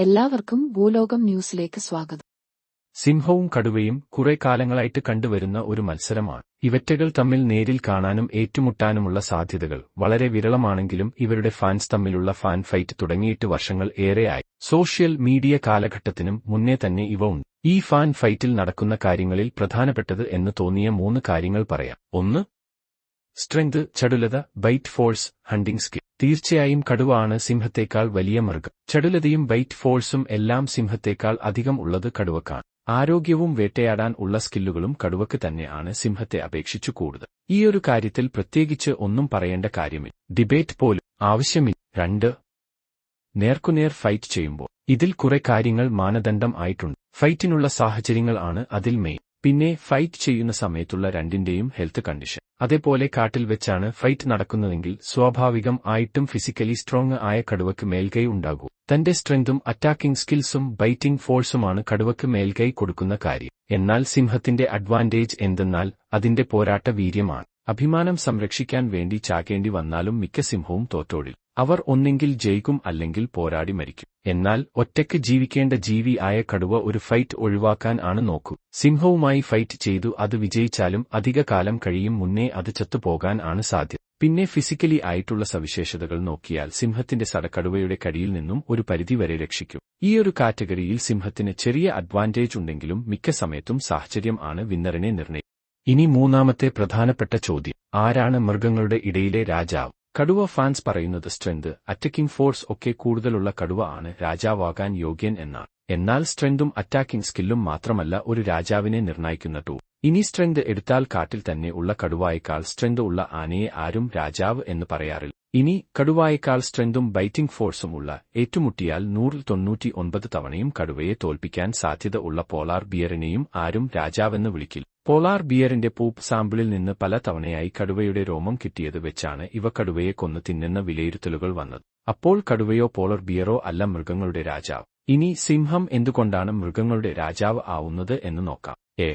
എല്ലാവർക്കും ഭൂലോകം ന്യൂസിലേക്ക് സ്വാഗതം. സിംഹവും കടുവയും കുറെ കാലങ്ങളായിട്ട് കണ്ടുവരുന്ന ഒരു മത്സരമാണ്. ഇവറ്റകൾ തമ്മിൽ നേരിൽ കാണാനും ഏറ്റുമുട്ടാനുമുള്ള സാധ്യതകൾ വളരെ വിരളമാണെങ്കിലും ഇവരുടെ ഫാൻസ് തമ്മിലുള്ള ഫാൻ ഫൈറ്റ് തുടങ്ങിയിട്ട് വർഷങ്ങൾ ഏറെയായി. സോഷ്യൽ മീഡിയ കാലഘട്ടത്തിനും മുന്നേ തന്നെ ഇവ ഉണ്ട്. ഈ ഫാൻ ഫൈറ്റിൽ നടക്കുന്ന കാര്യങ്ങളിൽ പ്രധാനപ്പെട്ടത് എന്ന് തോന്നിയ മൂന്ന് കാര്യങ്ങൾ പറയാം. ഒന്ന് സ്ട്രെങ്ത് ചടുലത ബൈറ്റ് ഫോഴ്സ് ഹണ്ടിംഗ് സ്കിൽ. തീർച്ചയായും കടുവാണ് സിംഹത്തേക്കാൾ വലിയ മൃഗം. ചടുലതയും ബൈറ്റ് ഫോഴ്സും എല്ലാം സിംഹത്തേക്കാൾ അധികം ഉള്ളത് കടുവക്കാണ്. ആരോഗ്യവും വേട്ടയാടാൻ ഉള്ള സ്കില്ലുകളും കടുവക്ക് തന്നെയാണ് സിംഹത്തെ അപേക്ഷിച്ചു കൂടുതൽ. ഈയൊരു കാര്യത്തിൽ പ്രത്യേകിച്ച് ഒന്നും പറയേണ്ട കാര്യമില്ല. ഡിബേറ്റ് പോലും ആവശ്യമില്ല. രണ്ട് നേർക്കുനേർ ഫൈറ്റ് ചെയ്യുമ്പോൾ. ഇതിൽ കുറെ കാര്യങ്ങൾ മാനദണ്ഡം ആയിട്ടുണ്ട്. ഫൈറ്റിനുള്ള സാഹചര്യങ്ങൾ ആണ് അതിൽ മെയിൻ. പിന്നെ ഫൈറ്റ് ചെയ്യുന്ന സമയത്തുള്ള രണ്ടിന്റെയും ഹെൽത്ത് കണ്ടീഷൻ. അതേപോലെ കാട്ടിൽ വെച്ചാണ് ഫൈറ്റ് നടക്കുന്നതെങ്കിൽ സ്വാഭാവികം ആയിട്ടും ഫിസിക്കലി സ്ട്രോങ് ആയ കടുവയ്ക്ക് മേൽകൈ ഉണ്ടാകൂ. തന്റെ സ്ട്രെങ്തും അറ്റാക്കിംഗ് സ്കിൽസും ബൈറ്റിംഗ് ഫോഴ്സുമാണ് കടുവയ്ക്ക് മേൽകൈ കൊടുക്കുന്ന കാര്യം. എന്നാൽ സിംഹത്തിന്റെ അഡ്വാന്റേജ് എന്തെന്നാൽ അതിന്റെ പോരാട്ട വീര്യമാണ്. അഭിമാനം സംരക്ഷിക്കാൻ വേണ്ടി ചാകേണ്ടി വന്നാലും മിക്ക സിംഹവും തോറ്റോടിൽ അവർ ഒന്നെങ്കിൽ ജയിക്കും അല്ലെങ്കിൽ പോരാടി മരിക്കും. എന്നാൽ ഒറ്റയ്ക്ക് ജീവിക്കേണ്ട ജീവി ആയ കടുവ ഒരു ഫൈറ്റ് ഒഴിവാക്കാൻ ആണ് നോക്കൂ. സിംഹവുമായി ഫൈറ്റ് ചെയ്തു അത് വിജയിച്ചാലും അധിക കാലം കഴിയും മുന്നേ അത് ചത്തുപോകാൻ ആണ് സാധ്യത പിന്നെ ഫിസിക്കലി ആയിട്ടുള്ള സവിശേഷതകൾ നോക്കിയാൽ സിംഹത്തിന്റെ സടക്കടുവയുടെ കടിയിൽ നിന്നും ഒരു പരിധിവരെ രക്ഷിക്കും. ഈ ഒരു കാറ്റഗറിയിൽ സിംഹത്തിന് ചെറിയ അഡ്വാന്റേജ് ഉണ്ടെങ്കിലും മിക്ക സമയത്തും സാഹചര്യം ആണ് വിന്നറിനെ നിർണയിക്കും. ഇനി മൂന്നാമത്തെ പ്രധാനപ്പെട്ട ചോദ്യം. ആരാണ് മൃഗങ്ങളുടെ ഇടയിലെ രാജാവ്? കടുവ ഫാൻസ് പറയുന്നത് സ്ട്രെങ്ത് അറ്റാക്കിംഗ് ഫോഴ്സ് ഒക്കെ കൂടുതലുള്ള കടുവ ആണ് രാജാവാകാൻ യോഗ്യൻ എന്നാണ്. എന്നാൽ സ്ട്രെങ്തും അറ്റാക്കിംഗ് സ്കില്ലും മാത്രമല്ല ഒരു രാജാവിനെ നിർണയിക്കുന്ന ടൂ ഇനി സ്ട്രെങ്ത് എടുത്താൽ കാട്ടിൽ തന്നെ ഉള്ള കടുവായേക്കാൾ സ്ട്രെങ്ത് ഉള്ള ആനയെ ആരും രാജാവ് എന്ന് പറയാറില്ല. ഇനി കടുവായേക്കാൾ സ്ട്രെങ്തും ബൈറ്റിംഗ് ഫോഴ്സും ഉള്ള ഏറ്റുമുട്ടിയാൽ നൂറിൽ തൊണ്ണൂറ്റി ഒൻപത് തവണയും കടുവയെ തോൽപ്പിക്കാൻ സാധ്യത ഉള്ള പോളാർ ബിയറിനെയും ആരും രാജാവെന്ന് വിളിക്കില്ല. പോളാർ ബിയറിന്റെ പൂപ്പ് സാമ്പിളിൽ നിന്ന് പല തവണയായി കടുവയുടെ രോമം കിട്ടിയത് വെച്ചാണ് ഇവ കടുവയെ കൊന്നു തിന്നുന്ന വിലയിരുത്തലുകൾ വന്നത്. അപ്പോൾ കടുവയോ പോളർ ബിയറോ അല്ല മൃഗങ്ങളുടെ രാജാവ്. ഇനി സിംഹം എന്തുകൊണ്ടാണ് മൃഗങ്ങളുടെ രാജാവ് ആവുന്നത് എന്ന് നോക്കാം. എ.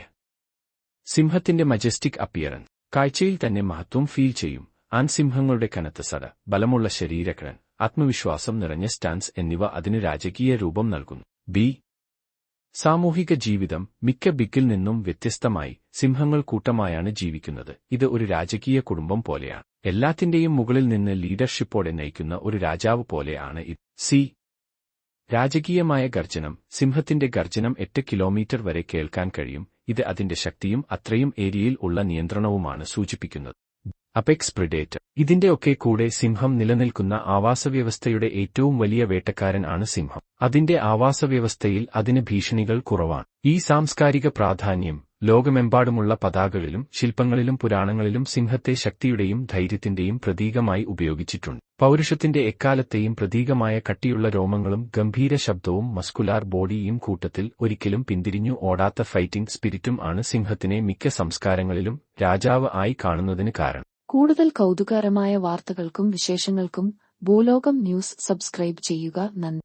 സിംഹത്തിന്റെ മജസ്റ്റിക് അപ്പിയറൻസ്. കാഴ്ചയിൽ തന്നെ മഹത്വം ഫീൽ ചെയ്യും. ആൻസിംഹങ്ങളുടെ കനത്ത സട ബലമുള്ള ശരീരഘടൻ ആത്മവിശ്വാസം നിറഞ്ഞ സ്റ്റാൻസ് എന്നിവ അതിന് രാജകീയ രൂപം നൽകുന്നു. ബി. സാമൂഹിക ജീവിതം മിക്ക ബിക്കിൽ നിന്നും വ്യത്യസ്തമായി സിംഹങ്ങൾ കൂട്ടമായാണ് ജീവിക്കുന്നത്. ഇത് ഒരു രാജകീയ കുടുംബം പോലെയാണ്. എല്ലാത്തിന്റെയും മുകളിൽ നിന്ന് ലീഡർഷിപ്പോടെ നയിക്കുന്ന ഒരു രാജാവ് പോലെയാണ് ഇത്. സി. രാജകീയമായ ഗർജനം. സിംഹത്തിന്റെ ഗർജനം എട്ട് കിലോമീറ്റർ വരെ കേൾക്കാൻ കഴിയും. ഇത് അതിന്റെ ശക്തിയും അത്രയും ഏരിയയിൽ ഉള്ള നിയന്ത്രണവുമാണ് സൂചിപ്പിക്കുന്നത്. അപെക്സ് പ്രിഡേറ്റർ ഇതിന്റെയൊക്കെ കൂടെ സിംഹം നിലനിൽക്കുന്ന ആവാസവ്യവസ്ഥയുടെ ഏറ്റവും വലിയ വേട്ടക്കാരൻ ആണ് സിംഹം. അതിന്റെ ആവാസവ്യവസ്ഥയിൽ അതിന് ഭീഷണികൾ കുറവാണ്. ഈ സാംസ്കാരിക പ്രാധാന്യം ലോകമെമ്പാടുമുള്ള പതാകകളിലും ശില്പങ്ങളിലും പുരാണങ്ങളിലും സിംഹത്തെ ശക്തിയുടെയും ധൈര്യത്തിന്റെയും പ്രതീകമായി ഉപയോഗിച്ചിട്ടുണ്ട്. പൗരുഷത്തിന്റെ എക്കാലത്തെയും പ്രതീകമായ കട്ടിയുള്ള രോമങ്ങളും ഗംഭീര ശബ്ദവും മസ്കുലാർ ബോഡിയും കൂട്ടത്തിൽ ഒരിക്കലും പിന്തിരിഞ്ഞു ഓടാത്ത ഫൈറ്റിംഗ് സ്പിരിറ്റും ആണ് സിംഹത്തിനെ മിക്ക സംസ്കാരങ്ങളിലും രാജാവ് ആയി കാണുന്നതിന് കാരണം. കൂടുതൽ കൗതുകകരമായ വാർത്തകൾക്കും വിശേഷങ്ങൾക്കും ഭൂലോകം ന്യൂസ് സബ്സ്ക്രൈബ് ചെയ്യുക നന്ദി.